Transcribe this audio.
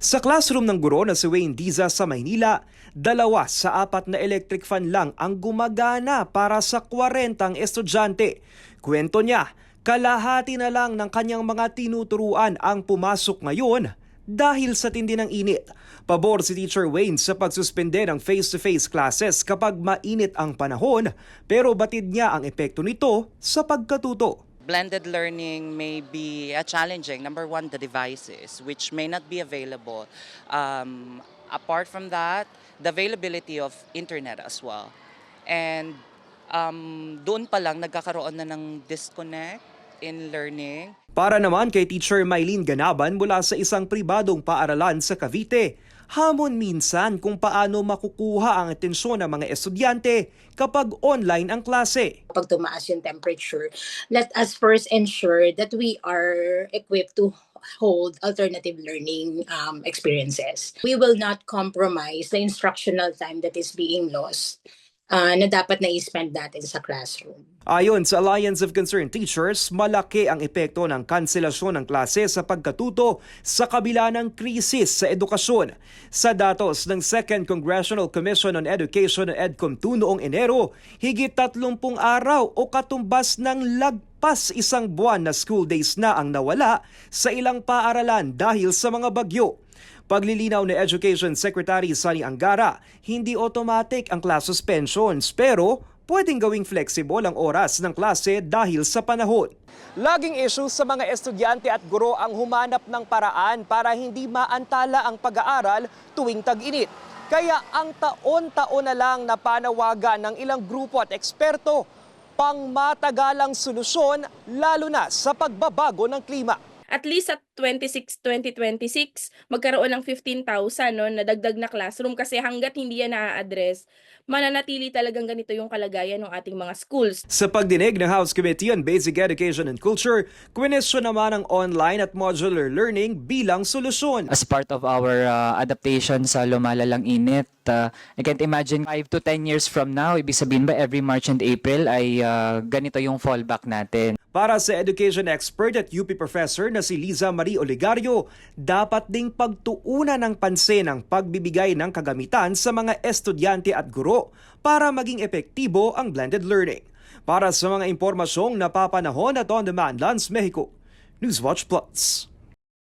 Sa classroom ng guro na si Wayne Diza sa Maynila, dalawa sa apat na electric fan lang ang gumagana para sa 40 estudyante. Kwento niya, kalahati na lang ng kanyang mga tinuturuan ang pumasok ngayon dahil sa tindi ng init. Pabor si Teacher Wayne sa pagsuspende ng face-to-face classes kapag mainit ang panahon pero batid niya ang epekto nito sa pagkatuto. Blended learning may be uh, challenging. Number one, the devices, which may not be available. Um, apart from that, the availability of internet as well. And um, doon pa lang nagkakaroon na ng disconnect in learning. Para naman kay Teacher Mylene Ganaban mula sa isang pribadong paaralan sa Cavite, hamon minsan kung paano makukuha ang atensyon ng mga estudyante kapag online ang klase. pag tumaas yung temperature, let us first ensure that we are equipped to hold alternative learning um, experiences. We will not compromise the instructional time that is being lost uh, na dapat na i-spend natin sa classroom. Ayon sa Alliance of Concerned Teachers, malaki ang epekto ng kanselasyon ng klase sa pagkatuto sa kabila ng krisis sa edukasyon. Sa datos ng Second Congressional Commission on Education o EDCOM2 noong Enero, higit 30 araw o katumbas ng lagpas isang buwan na school days na ang nawala sa ilang paaralan dahil sa mga bagyo. Paglilinaw ni Education Secretary Sani Angara, hindi automatic ang class suspensions pero pwedeng gawing flexible ang oras ng klase dahil sa panahon. Laging issue sa mga estudyante at guro ang humanap ng paraan para hindi maantala ang pag-aaral tuwing tag-init. Kaya ang taon-taon na lang na panawagan ng ilang grupo at eksperto pang matagalang solusyon lalo na sa pagbabago ng klima. At least sa 26, 2026, magkaroon ng 15,000 no, na dagdag na classroom kasi hanggat hindi yan na-address, mananatili talagang ganito yung kalagayan ng ating mga schools. Sa pagdinig ng House Committee on Basic Education and Culture, kwenesyon naman ang online at modular learning bilang solusyon. as part of our uh, adaptation sa lumalalang init. Uh, I can't imagine 5 to 10 years from now, ibig sabihin ba every March and April ay uh, ganito yung fallback natin. Para sa education expert at UP professor na si Liza Marie Oligario, dapat ding pagtuunan ng pansin ang pagbibigay ng kagamitan sa mga estudyante at guro para maging epektibo ang blended learning. Para sa mga impormasyong napapanahon at on-demand Lance Mexico, Newswatch Plus.